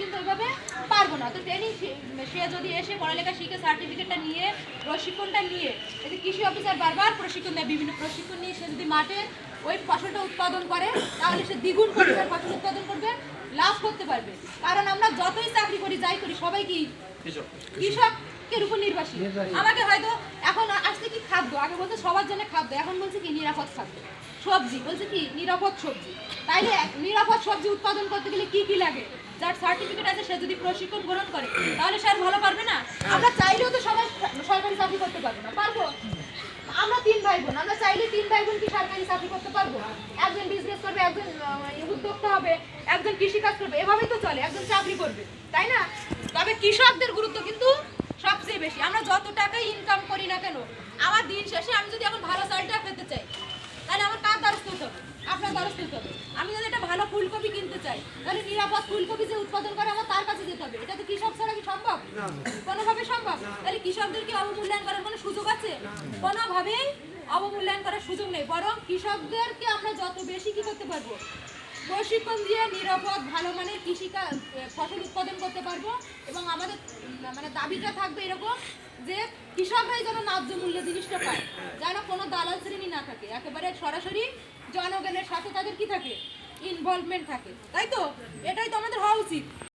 কিন্তু ওইভাবে পারব না। তো ট্রেনিং সে যদি এসে পড়ালেখা শিখে সার্টিফিকেটটা নিয়ে প্রশিক্ষণটা নিয়ে এই যে কৃষি অফিসার বারবার প্রশিক্ষণ দেয় বিভিন্ন প্রশিক্ষণ নিয়ে সে যদি মাঠে ওই ফসলটা উৎপাদন করে তাহলে সে দ্বিগুণ পরিমাণ ফসল উৎপাদন করবে লাভ করতে পারবে। কারণ আমরা যতই চাকরি করি যাই করি সবাই কি কৃষকের উপর নির্ভরশীল। আমাকে হয়তো এখন আজকে কি খাদ্য? আগে বলতে সবার জন্য খাদ্য এখন বলছে কি নিরাপদ খাদ্য। সবজি বলছে কি নিরাপদ সবজি। তাইলে নিরাপদ সবজি উৎপাদন করতে গেলে কি কি লাগে? যার সার্টিফিকেট আছে, সে যদি প্রশিক্ষণ গ্রহণ করে, তাহলে স্যার ভালো পারবে না। আমরা চাইলেও তো সবাই সরকারি চাকরি করতে পারব না। পারব। আমরা তিন ভাই বোন আমরা চাইলে তিন ভাই বোন কি সরকারি চাকরি করতে পারব? একজন বিজনেস করবে, একজন উদ্যোক্তা হবে, একজন কৃষিকাজ করবে। এভাবেই তো চলে। একজন চাকরি করবে তাই না তবে কৃষকদের গুরুত্ব কিন্তু সবচেয়ে বেশি আমরা যত টাকাই ইনকাম করি না কেন আমার দিন শেষে আমি যদি এখন ভালো চালটা খেতে চাই তাহলে আমার কার দ্বারস্থ হতে হবে আপনার দ্বারস্থ হতে হবে আমি যদি একটা ভালো ফুলকপি কিনতে চাই। তাহলে নিরাপদ ফুলকপি যে উৎপাদন করে আমার তার কাছে যেতে হবে। এটা তো কৃষক ছাড়া কি সম্ভব? কোনোভাবে সম্ভব? তাহলে কৃষকদের কি অবমূল্যায়ন করার কোনো সুযোগ আছে? কোনোভাবেই অবমূল্যায়ন করার সুযোগ নেই। বরং কৃষকদেরকে আমরা যত বেশি কি করতে পারব? প্রশিক্ষণ দিয়ে নিরাপদ ভালো মানের কৃষিকাজ ফসল উৎপাদন করতে পারব। এবং আমাদের মানে দাবিটা থাকবে এরকম যে কৃষকরাই যেন ন্যায্য মূল্য জিনিসটা পায়। যেন কোনো দালাল শ্রেণি না থাকে। একেবারে সরাসরি জনগণের সাথে তাদের কি থাকে? ইনভলভমেন্ট থাকে তাই তো? এটাই তো আমাদের হওয়া উচিত।